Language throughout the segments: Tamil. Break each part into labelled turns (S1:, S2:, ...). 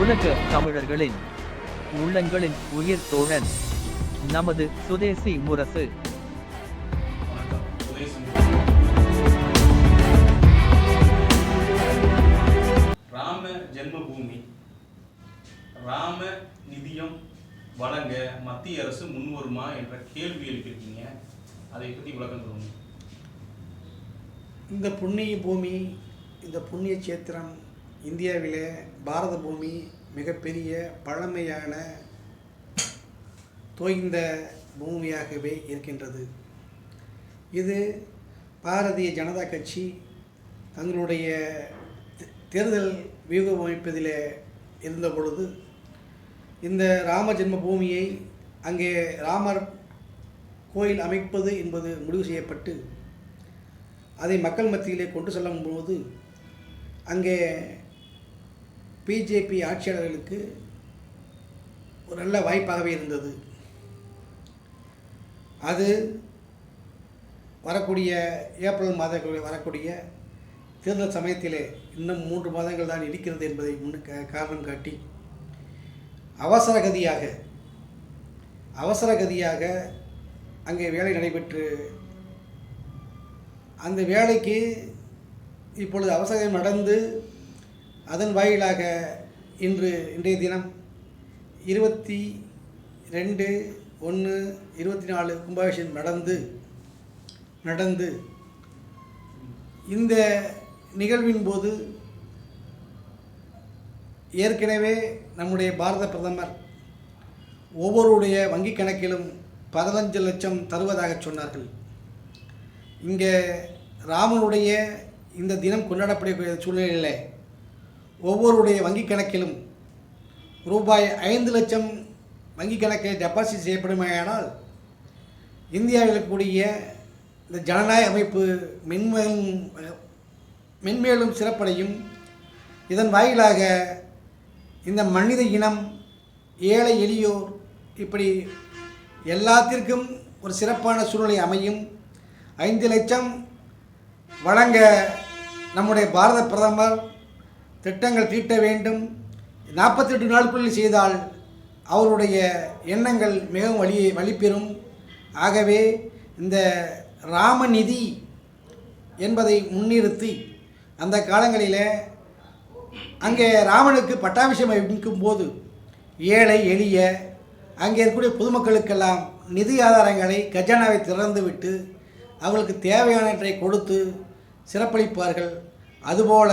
S1: உலக தமிழர்களின் உள்ளங்களின் உயிர் தோழன் நமது சுதேசி முரசு.
S2: ராம ஜென்மபூமி. ராம நிதியம் வழங்க மத்திய அரசு முன்வருமா என்ற கேள்வி எழுப்பியிருக்கீங்க அதை பற்றி விளக்கம் சொல்லுங்க
S3: இந்த புண்ணிய பூமி இந்த புண்ணிய சேத்திரம் இந்தியாவிலே பாரத பூமி மிகப்பெரிய பழமையான தோய்ந்த பூமியாகவே இருக்கின்றது. இது பாரதிய ஜனதா கட்சி தங்களுடைய தேர்தல் வியூகம் இருந்த பொழுது இந்த ராம ஜென்ம பூமியை அங்கே ராமர் கோயில் அமைப்பது என்பது முடிவு செய்யப்பட்டு அதை மக்கள் மத்தியிலே கொண்டு செல்லும்போது அங்கே பிஜேபி ஆட்சியாளர்களுக்கு ஒரு நல்ல வாய்ப்பாகவே இருந்தது. அது வரக்கூடிய ஏப்ரல் மாதங்களில் வரக்கூடிய தேர்தல் சமயத்திலே இன்னும் மூன்று மாதங்கள் தான் இருக்கிறது என்பதை முன்னு காரணம் காட்டி அவசர கதியாக அவசர கதியாக அங்கே வேலை நடைபெற்று அந்த வேலைக்கு இப்பொழுது அவசரம் நடந்து அதன் வாயிலாக இன்று இன்றைய தினம் இருபத்தி ரெண்டு ஒன்று இருபத்தி நாலு கும்பாபிஷேகம் நடந்து நடந்து இந்த நிகழ்வின் போது ஏற்கனவே நம்முடைய பாரத பிரதமர் ஒவ்வொருடைய வங்கிக் கணக்கிலும் பதினஞ்சு லட்சம் தருவதாக சொன்னார்கள். இங்கே ராமனுடைய இந்த தினம் கொண்டாடப்படக்கூடிய சூழ்நிலையில் ஒவ்வொருடைய வங்கிக் கணக்கிலும் ரூபாய் ஐந்து லட்சம் வங்கிக் கணக்கில் டெபாசிட் செய்யப்படுமேயானால் இந்தியாவில் இருக்கக்கூடிய இந்த ஜனநாயக அமைப்பு மென்மேலும் மென்மேலும் சிறப்படையும். இதன் வாயிலாக இந்த மனித இனம் ஏழை எளியோர் இப்படி எல்லாத்திற்கும் ஒரு சிறப்பான சூழ்நிலை அமையும். ஐந்து லட்சம் வழங்க நம்முடைய பாரத பிரதமர் திட்டங்கள் தீட்ட வேண்டும். நாற்பத்தெட்டு நாட்களில் செய்தால் அவருடைய எண்ணங்கள் மிகவும் வலி வலிப்பெறும். ஆகவே இந்த ராமநிதி என்பதை முன்னிறுத்தி அந்த காலங்களில் அங்கே ராமனுக்கு பட்டாபிஷேகம் வைக்கும் போது ஏழை எளிய அங்கே இருக்கக்கூடிய பொதுமக்களுக்கெல்லாம் நிதி ஆதாரங்களை கஜானாவை திறந்துவிட்டு அவர்களுக்கு தேவையானவற்றை கொடுத்து சிறப்பளிப்பார்கள். அதுபோல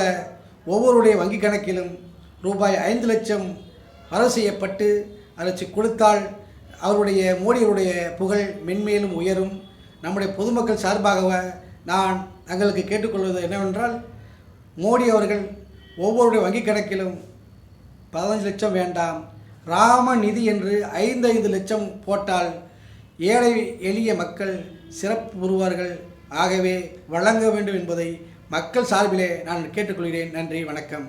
S3: ஒவ்வொருடைய வங்கி கணக்கிலும் ரூபாய் ஐந்து லட்சம் வரவு செய்யப்பட்டு அதை கொடுத்தால் அவருடைய மோடியருடைய புகழ் மென்மேலும் உயரும். நம்முடைய பொதுமக்கள் சார்பாக நான் தங்களுக்கு கேட்டுக்கொள்வது என்னவென்றால் மோடி அவர்கள் ஒவ்வொருடைய வங்கிக் கணக்கிலும் பதினஞ்சு லட்சம் வேண்டாம் ராம நிதி என்று ஐந்து ஐந்து லட்சம் போட்டால் ஏழை எளிய மக்கள் சிறப்பு பெறுவார்கள் ஆகவே வழங்க வேண்டும் என்பதை மக்கள் சார்பிலே நான் கேட்டுக்கொள்கிறேன். நன்றி வணக்கம்.